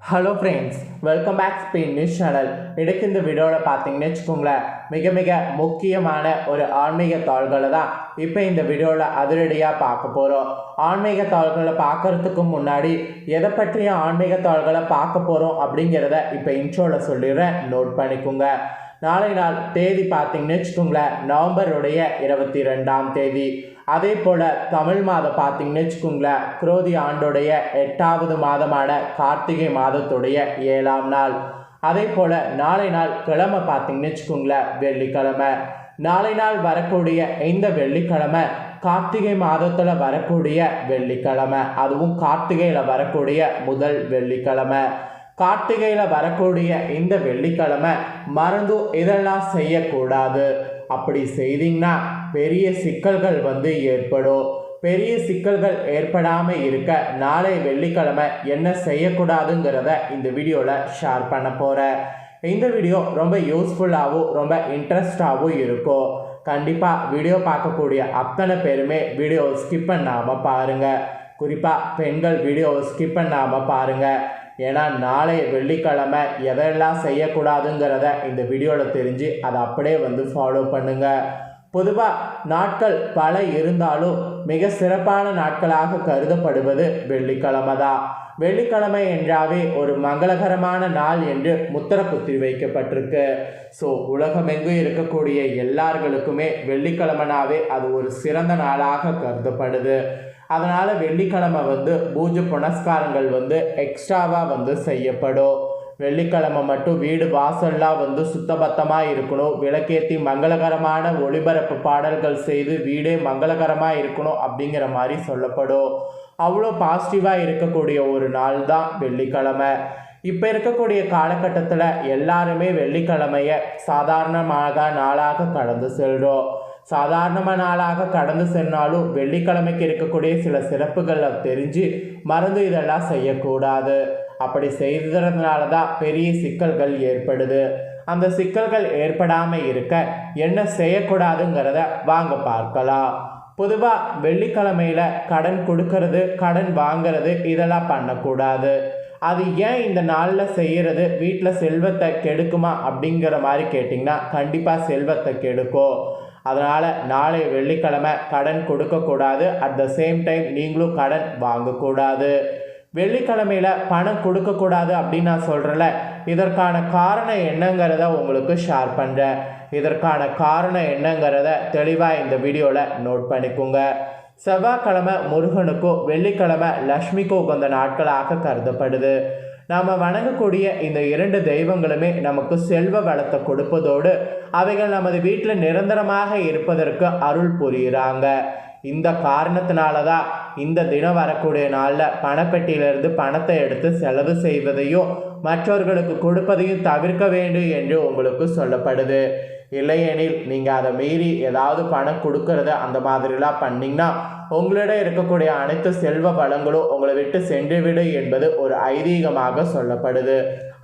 Hello friends welcome back Spain news channel இடைக்கு இந்த வீடியோவில் பார்த்தீங்கன்னு வச்சுக்கோங்களேன் மிக மிக முக்கியமான ஒரு ஆன்மீக தாள்களை தான் இப்போ இந்த வீடியோவில் அதிரடியாக பார்க்க போகிறோம் ஆன்மீக தாள்களை பார்க்கறதுக்கு முன்னாடி எதை பற்றிய ஆன்மீக தாள்களை பார்க்க போகிறோம் அப்படிங்கிறத இப்போ இன்ட்ரோவில் சொல்லிடுறேன். நோட் பண்ணிக்கோங்க. நாளை நாள் தேதி பார்த்தீங்கன்னு வச்சுக்கோங்களேன் நவம்பருடைய இருபத்தி ரெண்டாம் தேதி. அதே போல் தமிழ் மாதம் பார்த்தீங்கன்னு வச்சுக்கோங்களேன் குரோதி ஆண்டுடைய எட்டாவது மாதமான கார்த்திகை மாதத்துடைய ஏழாம் நாள். அதே போல் நாளை நாள் கிழமை பார்த்தீங்கன்னு வச்சுக்கோங்களேன் வெள்ளிக்கிழமை. நாளை நாள் வரக்கூடிய இந்த வெள்ளிக்கிழமை கார்த்திகை மாதத்தில் வரக்கூடிய வெள்ளிக்கிழமை. அதுவும் கார்த்திகையில் வரக்கூடிய முதல் வெள்ளிக்கிழமை. கார்த்திகையில் வரக்கூடிய இந்த வெள்ளிக்கிழமை மறந்தும் இதெல்லாம் செய்யக்கூடாது. அப்படி செய்தீங்கன்னா பெரிய சிக்கல்கள் வந்து ஏற்படும். பெரிய சிக்கல்கள் ஏற்படாமல் இருக்க நாளை வெள்ளிக்கிழமை என்ன செய்யக்கூடாதுங்கிறத இந்த வீடியோவில் ஷேர் பண்ண போகிறேன் இந்த வீடியோ ரொம்ப யூஸ்ஃபுல்லாகவும் ரொம்ப இன்ட்ரெஸ்டாகவும் இருக்கும். கண்டிப்பாக வீடியோ பார்க்கக்கூடிய அத்தனை பேருமே வீடியோ ஸ்கிப் பண்ணாமல் பாருங்கள் குறிப்பாக பெண்கள் வீடியோவை ஸ்கிப் பண்ணாமல் பாருங்கள் ஏன்னா நாளை வெள்ளிக்கிழமை எதெல்லாம் செய்யக்கூடாதுங்கிறத இந்த வீடியோவில் தெரிஞ்சு அதை அப்படியே வந்து ஃபாலோ பண்ணுங்கள் பொதுவாக நாட்கள் பல இருந்தாலும் மிக சிறப்பான நாட்களாக கருதப்படுவது வெள்ளிக்கிழமை தான் வெள்ளிக்கிழமை என்றாவே ஒரு மங்களகரமான நாள் என்று முத்திர குத்தி வைக்கப்பட்டிருக்கு. ஸோ உலகமெங்கும் இருக்கக்கூடிய எல்லார்களுக்குமே வெள்ளிக்கிழமைனாவே அது ஒரு சிறந்த நாளாக கருதப்படுது. அதனால் வெள்ளிக்கிழமை வந்து பூஜை புனஸ்காரங்கள் வந்து எக்ஸ்ட்ராவாக வந்து செய்யப்படும். வெள்ளிக்கிழமை மட்டும் வீடு வாசல்லாம் வந்து சுத்தபத்தமாக இருக்கணும். விளக்கேற்றி மங்களகரமான ஒளிபரப்பு பாடல்கள் செய்து வீடே மங்களகரமாக இருக்கணும் அப்படிங்கிற மாதிரி சொல்லப்படும். அவ்வளோ பாசிட்டிவாக இருக்கக்கூடிய ஒரு நாள் தான் வெள்ளிக்கிழமை. இப்போ இருக்கக்கூடிய காலகட்டத்தில் எல்லாருமே வெள்ளிக்கிழமையை சாதாரணமாக நாளாக கடந்து செல்கிறோம் சாதாரணமாக நாளாக கடந்து சென்றாலும் வெள்ளிக்கிழமைக்கு இருக்கக்கூடிய சில சிறப்புகளை தெரிஞ்சு மறந்து இதெல்லாம் செய்யக்கூடாது. அப்படி செய்ததுனால தான் பெரிய சிக்கல்கள் ஏற்படுது. அந்த சிக்கல்கள் ஏற்படாமல் இருக்க என்ன செய்யக்கூடாதுங்கிறத வாங்க பார்க்கலாம். பொதுவாக வெள்ளிக்கிழமையில் கடன் கொடுக்கறது கடன் வாங்கிறது இதெல்லாம் பண்ணக்கூடாது. அது ஏன் இந்த நாளில் செய்கிறது வீட்டில் செல்வத்தை கெடுக்குமா அப்படிங்கிற மாதிரி கேட்டிங்கன்னா கண்டிப்பாக செல்வத்தை கெடுக்கும் அதனால் நாளை வெள்ளிக்கிழமை கடன் கொடுக்கக்கூடாது. அட் த சேம் டைம் நீங்களும் கடன் வாங்கக்கூடாது. வெள்ளிக்கிழமையில் பணம் கொடுக்கக்கூடாது அப்படின்னு நான் சொல்கிறேன்ல இதற்கான காரணம் என்னங்கிறத உங்களுக்கு ஷேர் பண்ணுறேன் இதற்கான காரணம் என்னங்கிறத தெளிவாக இந்த வீடியோவில் நோட் பண்ணிக்கோங்க. செவ்வாய்க்கிழமை முருகனுக்கும் வெள்ளிக்கிழமை லக்ஷ்மிக்கும் உகந்த நாட்களாக கருதப்படுது. நாம் வணங்கக்கூடிய இந்த இரண்டு தெய்வங்களுமே நமக்கு செல்வ வளத்தை கொடுப்பதோடு அவைகள் நமது வீட்டில் நிரந்தரமாக இருப்பதற்கு அருள் புரியுறாங்க. இந்த காரணத்தினால தான் இந்த தினம் வரக்கூடிய நாளில் பணப்பெட்டியிலிருந்து பணத்தை எடுத்து செலவு செய்வதையும் மற்றவர்களுக்கு கொடுப்பதையும் தவிர்க்க வேண்டும் என்று உங்களுக்கு சொல்லப்படுது. இல்லையெனில் நீங்கள் அதை மீறி ஏதாவது பணம் கொடுக்கறத அந்த மாதிரிலாம் பண்ணிங்கன்னா உங்களிடம் இருக்கக்கூடிய அனைத்து செல்வ வளங்களும் உங்களை விட்டு சென்றுவிடு என்பது ஒரு ஐதீகமாக சொல்லப்படுது.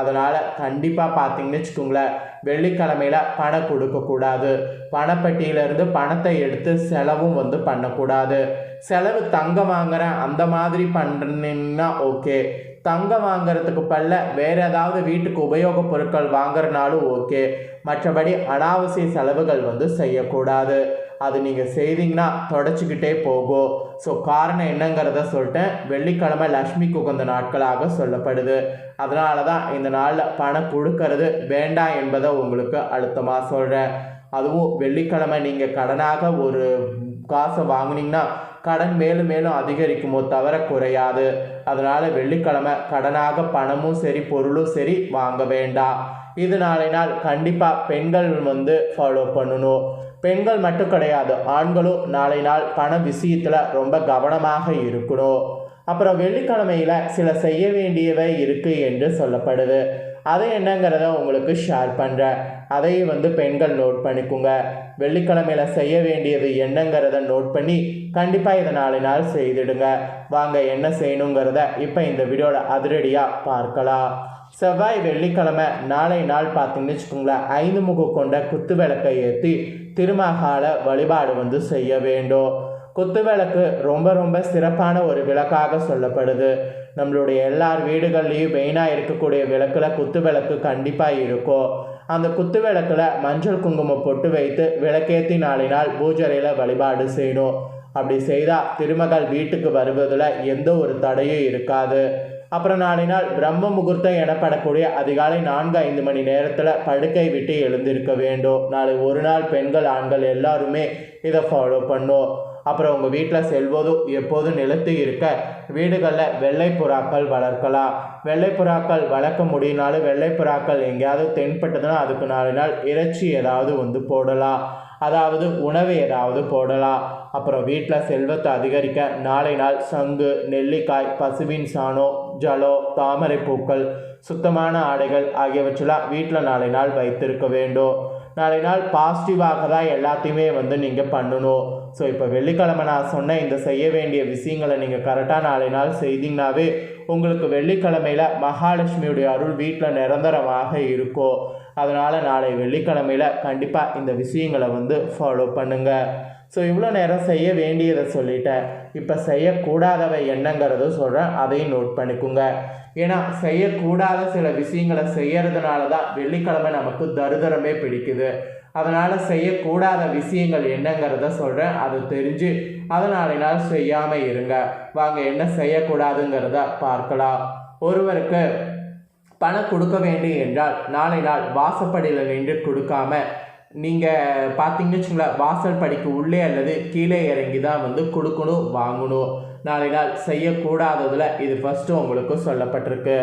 அதனால் கண்டிப்பாக பார்த்தீங்கன்னு வச்சுக்கோங்களேன் வெள்ளிக்கிழமையில் பணம் கொடுக்கக்கூடாது. பணப்பட்டியிலேருந்து பணத்தை எடுத்து செலவும் வந்து பண்ணக்கூடாது. செலவு தங்கம் வாங்குறேன் அந்த மாதிரி பண்ணினா ஓகே. தங்கம் வாங்குறதுக்கு பல்ல வேறு ஏதாவது வீட்டுக்கு உபயோகப் பொருட்கள் வாங்குறனாலும் ஓகே. மற்றபடி அனாவசிய செலவுகள் வந்து செய்யக்கூடாது. அது நீங்கள் செய்தீங்கன்னா தொடச்சிக்கிட்டே போகும் ஸோ காரணம் என்னங்கிறத சொல்லிட்டேன். வெள்ளிக்கிழமை லக்ஷ்மிக்கு உகந்த நாட்களாக சொல்லப்படுது. அதனால தான் இந்த நாளில் பணம் கொடுக்கறது வேண்டாம் என்பதை உங்களுக்கு அழுத்தமாக சொல்கிறேன் அதுவும் வெள்ளிக்கிழமை நீங்கள் கடனாக ஒரு காசை வாங்கினீங்கன்னா கடன் மேலும் மேலும் அதிகரிக்குமோ தவிர குறையாது. அதனால் வெள்ளிக்கிழமை கடனாக பணமும் சரி பொருளும் சரி வாங்க வேண்டாம் இது நாளை நாள் கண்டிப்பாக பெண்கள் வந்து ஃபாலோ பண்ணணும். பெண்கள் மட்டும் கிடையாது ஆண்களும் நாளை நாள் பண விஷயத்தில் ரொம்ப கவனமாக இருக்கணும். அப்புறம் வெள்ளிக்கிழமையில் சில செய்ய வேண்டியவை இருக்குது என்று சொல்லப்படுது. அது என்னங்கிறத உங்களுக்கு ஷேர் பண்ணுறேன் அதையும் வந்து பெண்கள் நோட் பண்ணிக்கோங்க. வெள்ளிக்கிழமையில் செய்ய வேண்டியது என்னங்கிறத நோட் பண்ணி கண்டிப்பாக இதை நாலு நாள் செய்திடுங்க. வாங்க என்ன செய்யணுங்கிறத இப்போ இந்த வீடியோவில் அதிரடியாக பார்க்கலாம். செவ்வாய் வெள்ளிக்கிழமை நாளை நாள் பார்த்தீங்கன்னு வச்சுக்கோங்களேன் ஐந்து முகம் கொண்ட குத்து விளக்கை ஏற்றி திருமகால வழிபாடு வந்து செய்ய வேண்டும். குத்து விளக்கு ரொம்ப ரொம்ப சிறப்பான ஒரு விளக்காக சொல்லப்படுது. நம்மளுடைய எல்லார் வீடுகள்லேயும் மெயினாக இருக்கக்கூடிய விளக்கில் குத்து விளக்கு கண்டிப்பாக இருக்கும். அந்த குத்து விளக்கில் மஞ்சள் குங்குமம் பொட்டு வைத்து விளக்கேற்றி நாளினால் பூஜரையில் வழிபாடு செய்யணும். அப்படி செய்தால் திருமகள் வீட்டுக்கு வருவதில் எந்த ஒரு தடையும் இருக்காது. அப்புறம் நாளை நாள் பிரம்ம முகூர்த்தம் எனப்படக்கூடிய அதிகாலை நான்கு ஐந்து மணி நேரத்தில் படுக்கை விட்டு எழுந்திருக்க வேண்டும். நாளை ஒரு நாள் பெண்கள் ஆண்கள் எல்லாருமே இதை ஃபாலோ பண்ணும். அப்புறம் உங்கள் வீட்டில் செல்வதும் எப்போதும் நிலத்து இருக்க வீடுகளில் வெள்ளை புறாக்கள் வளர்க்கலாம். வெள்ளை புறாக்கள் வளர்க்க முடியினாலும் வெள்ளை புறாக்கள் எங்கேயாவது தென்பட்டதுன்னா அதுக்கு நாலு நாள் இறைச்சி ஏதாவது வந்து போடலாம். அதாவது உணவு ஏதாவது போடலாம். அப்புறம் வீட்டில் செல்வத்தை அதிகரிக்க நாளை நாள் சங்கு நெல்லிக்காய் பசுவின் சாணம் ஜலோ தாமரை பூக்கள் சுத்தமான ஆடைகள் ஆகியவற்றெல்லாம் வீட்டில் நாளை நாள் வைத்திருக்க வேண்டும். நாளை நாள் பாசிட்டிவாக தான் எல்லாத்தையுமே வந்து நீங்கள் பண்ணணும். ஸோ இப்போ வெள்ளிக்கிழமை நான் சொன்ன இந்த செய்ய வேண்டிய விஷயங்களை நீங்கள் கரெக்டாக நாளை நாள் செய்தீங்கன்னாவே உங்களுக்கு வெள்ளிக்கிழமையில் மகாலட்சுமியுடைய அருள் வீட்டில் நிரந்தரமாக இருக்கும் அதனால் நாளை வெள்ளிக்கிழமையில் கண்டிப்பாக இந்த விஷயங்களை வந்து ஃபாலோ பண்ணுங்கள் ஸோ இவ்வளோ நேரம் செய்ய வேண்டியதை சொல்லிட்டேன். இப்போ செய்யக்கூடாதவை என்னங்கிறத சொல்கிறேன் அதையும் நோட் பண்ணிக்கோங்க. ஏன்னா செய்யக்கூடாத சில விஷயங்களை செய்யறதுனால தான் வெள்ளிக்கிழமை நமக்கு தருதரமே பிடிக்குது. அதனால் செய்யக்கூடாத விஷயங்கள் என்னங்கிறத சொல்கிறேன் அது தெரிஞ்சு அதனால நாள் செய்யாமல் இருங்க. வாங்க என்ன செய்யக்கூடாதுங்கிறத பார்க்கலாம். ஒருவருக்கு பணம் கொடுக்க வேண்டும் என்றால் நாளை நாள் வாசப்படியில் நின்று கொடுக்காம நீங்கள் பார்த்தீங்கன்னு வச்சுங்களேன் வாசல் படிக்கு உள்ளே அல்லது கீழே இறங்கி தான் வந்து கொடுக்கணும் வாங்கணும். நாளை நாள் செய்யக்கூடாததில் இது ஃபஸ்ட்டு உங்களுக்கு சொல்லப்பட்டிருக்கு.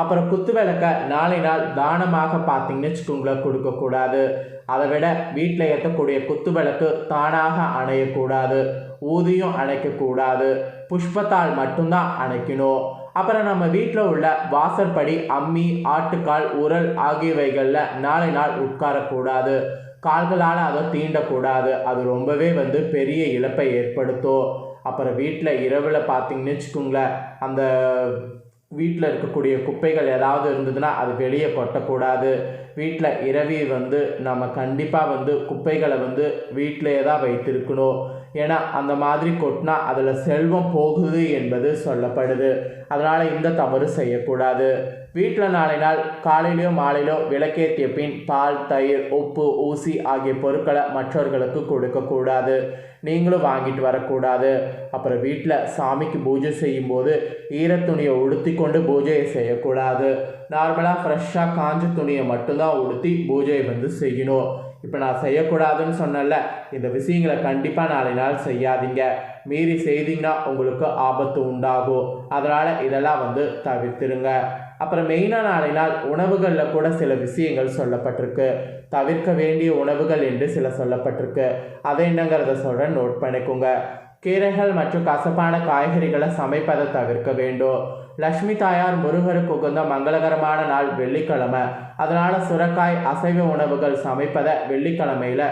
அப்புறம் குத்து விளக்க நாளை நாள் தானமாக பார்த்தீங்கன்னு வச்சுக்கோங்களேன் கொடுக்கக்கூடாது. அதை விட வீட்டில் ஏற்றக்கூடிய குத்து விளக்கு தானாக அணையக்கூடாது. ஊதியம் அணைக்கக்கூடாது. புஷ்பத்தால் மட்டும்தான் அணைக்கணும். அப்புறம் நம்ம வீட்டில் உள்ள வாசற்படி அம்மி ஆட்டுக்கால் உரல் ஆகியவைகளில் நாளை நாள் உட்காரக்கூடாது. கால்களால் அதை தீண்டக்கூடாது. அது ரொம்பவே வந்து பெரிய இழப்பை ஏற்படுத்தும். அப்புறம் வீட்டில் இரவில் பார்த்தீங்கன்னு வச்சுக்கோங்களேன் அந்த வீட்டில் இருக்கக்கூடிய குப்பைகள் ஏதாவது இருந்ததுன்னா அது வெளியே கொட்டக்கூடாது. வீட்டில் இரவி வந்து நம்ம கண்டிப்பாக வந்து குப்பைகளை வந்து வீட்டிலேயே தான் வைத்திருக்கணும். ஏன்னா அந்த மாதிரி கொட்டினா அதில் செல்வம் போகுது என்பது சொல்லப்படுது. அதனால் இந்த தவறு செய்யக்கூடாது. வீட்டில் நாளை நாள் காலையிலோ மாலையிலோ விளக்கேற்றிய பின் பால் தயிர் உப்பு ஊசி ஆகிய பொருட்களை மற்றவர்களுக்கு கொடுக்கக்கூடாது நீங்களும் வாங்கிட்டு வரக்கூடாது. அப்புறம் வீட்டில் சாமிக்கு பூஜை செய்யும்போது ஈரத்துணியை உடுத்தி கொண்டு பூஜையை செய்யக்கூடாது. நார்மலாக ஃப்ரெஷ்ஷாக காஞ்ச துணியை மட்டும்தான் உடுத்தி பூஜையை வந்து செய்யணும். இப்போ நான் செய்யக்கூடாதுன்னு சொன்னல இந்த விஷயங்களை கண்டிப்பாக நாளை நாள் செய்யாதீங்க. மீறி செய்தீங்கன்னா உங்களுக்கு ஆபத்து உண்டாகும். அதனால் இதெல்லாம் வந்து தவிர்த்துருங்க. அப்புறம் மெயினாக நாளை நாள் உணவுகளில் கூட சில விஷயங்கள் சொல்லப்பட்டிருக்கு. தவிர்க்க வேண்டிய உணவுகள் என்று சில சொல்லப்பட்டிருக்கு. அதை என்னங்கிறத சொல்கிறேன் நோட் பண்ணிக்கோங்க. கீரைகள் மற்றும் கசப்பான காய்கறிகளை சமைப்பதை தவிர்க்க வேண்டும். லக்ஷ்மி தாயார் முருகருக்கு உகந்த மங்களகரமான நாள் வெள்ளிக்கிழமை. அதனால் சுரக்காய் அசைவ உணவுகள் சமைப்பதை வெள்ளிக்கிழமையில்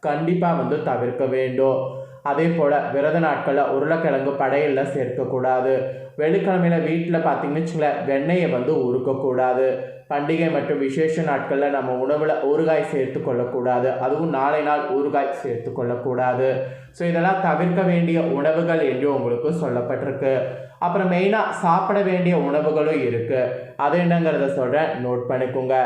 கண்டிப்பாக வந்து தவிர்க்க வேண்டும். அதே போல் விரத நாட்களில் உருளைக்கிழங்கு படையலில் சேர்க்கக்கூடாது. வெள்ளிக்கிழமையில் வீட்டில் பார்த்தீங்கன்னு வச்சுங்களேன் வெண்ணெயை வந்து உருக்கக்கூடாது. பண்டிகை மற்றும் விசேஷ நாட்களில் நம்ம உணவில் ஊறுகாய் சேர்த்து கொள்ளக்கூடாது. அதுவும் நாளை நாள் ஊறுகாய் சேர்த்து கொள்ளக்கூடாது. ஸோ இதெல்லாம் தவிர்க்க வேண்டிய உணவுகள் என்று உங்களுக்கு சொல்லப்பட்டிருக்கு. அப்புறம் மெயினாக சாப்பிட வேண்டிய உணவுகளும் இருக்குது அது என்னங்கிறத சொல்கிறேன் நோட் பண்ணிக்கோங்க.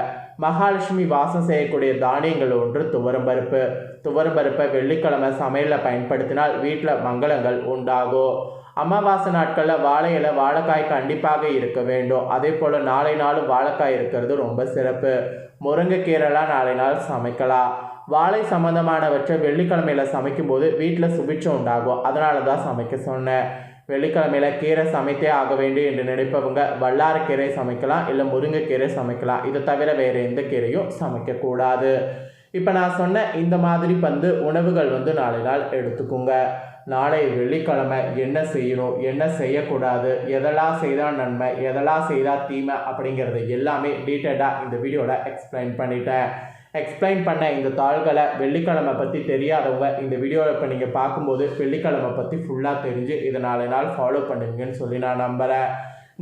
மகாலட்சுமி வாசம் செய்யக்கூடிய தானியங்கள் ஒன்று துவரம்பருப்பு துவரம்பருப்பை வெள்ளிக்கிழமை சமையலில் பயன்படுத்தினால் வீட்டில் மங்களங்கள் உண்டாகும் அமாவாசை நாட்களில் வாழை இலை வாழைக்காய் கண்டிப்பாக இருக்க வேண்டும். அதே போல் நாளை நாளும் வாழைக்காய் இருக்கிறது ரொம்ப சிறப்பு. முருங்கைக்கீரைலாம் நாளை நாள் சமைக்கலாம். வாழை சம்மந்தமானவற்றை வெள்ளிக்கிழமையில் சமைக்கும்போது வீட்டில் சுபிட்சம் உண்டாகும் அதனால தான் சமைக்க சொன்னேன். வெள்ளிக்கிழமையில் கீரை சமைத்தே ஆக வேண்டும் என்று நினைப்பவங்க வல்லாரக்கீரை சமைக்கலாம் இல்லை முருங்கைக்கீரை சமைக்கலாம். இதை தவிர வேறு எந்த கீரையும் சமைக்கக்கூடாது. இப்போ நான் சொன்ன இந்த மாதிரி வந்து உணவுகள் வந்து நாளை நாள் எடுத்துக்கோங்க. நாளை வெள்ளிக்கிழமை என்ன செய்யணும் என்ன செய்யக்கூடாது எதெல்லாம் செய்தால் நன்மை எதெல்லாம் செய்தால் தீமை அப்படிங்கிறது எல்லாமே டீட்டெயிலாக இந்த வீடியோவில் எக்ஸ்பிளைன் பண்ணிட்டேன். எக்ஸ்பிளைன் பண்ண இந்த தாள்களை வெள்ளிக்கிழமை பற்றி தெரியாதவங்க இந்த வீடியோவில் இப்போ நீங்கள் பார்க்கும்போது வெள்ளிக்கிழமை பற்றி ஃபுல்லாக தெரிஞ்சு இதை நாளை நாள் ஃபாலோ பண்ணுவீங்கன்னு சொல்லி நான் நம்புகிறேன்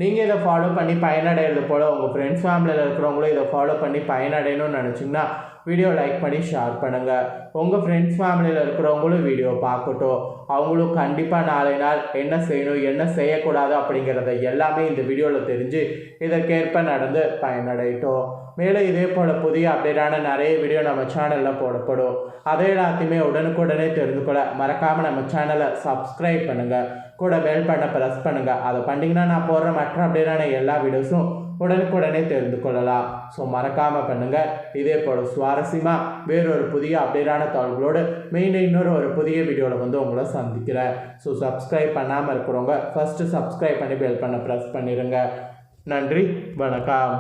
நீங்கள் இதை ஃபாலோ பண்ணி பயனடைகிறது போல் உங்கள் ஃப்ரெண்ட்ஸ் ஃபேமிலியில் இருக்கிறவங்களும் இதை ஃபாலோ பண்ணி பயனடையணும்னு நினச்சிங்கன்னா வீடியோ லைக் பண்ணி ஷேர் பண்ணுங்கள் உங்கள் ஃப்ரெண்ட்ஸ் ஃபேமிலியில் இருக்கிறவங்களும் வீடியோ பார்க்கட்டும். அவங்களும் கண்டிப்பாக நாளை நாள் என்ன செய்யணும் என்ன செய்யக்கூடாது அப்படிங்கிறத எல்லாமே இந்த வீடியோவில் தெரிஞ்சு இதற்கேற்ப நடந்து பயனடையட்டும். மேலும் இதே போல் புதிய அப்டேட்டான நிறைய வீடியோ நம்ம சேனலில் போடப்படும். அதை எல்லாத்தையுமே உடனுக்குடனே தெரிந்து கொள்ள மறக்காமல் நம்ம சேனலை சப்ஸ்கிரைப் பண்ணுங்கள் கூட பெல் பண்ண ப்ரெஸ் பண்ணுங்கள் அதை பண்ணிங்கன்னா நான் போடுற மற்ற அப்டேட்டான எல்லா வீடியோஸும் உடனுக்குடனே தெரிந்து கொள்ளலாம். ஸோ மறக்காமல் பண்ணுங்கள் இதே போல் சுவாரஸ்யமாக வேறொரு புதிய அப்டேட்டான தகவல்களோடு மெயின் இன்னொரு ஒரு புதிய வீடியோவில் வந்து உங்களை சந்திக்கிறேன். ஸோ சப்ஸ்கிரைப் பண்ணாமல் இருக்கிறவங்க ஃபஸ்ட்டு சப்ஸ்கிரைப் பண்ணி பெல் பண்ண ப்ரெஸ் பண்ணிடுங்க நன்றி. வணக்கம்.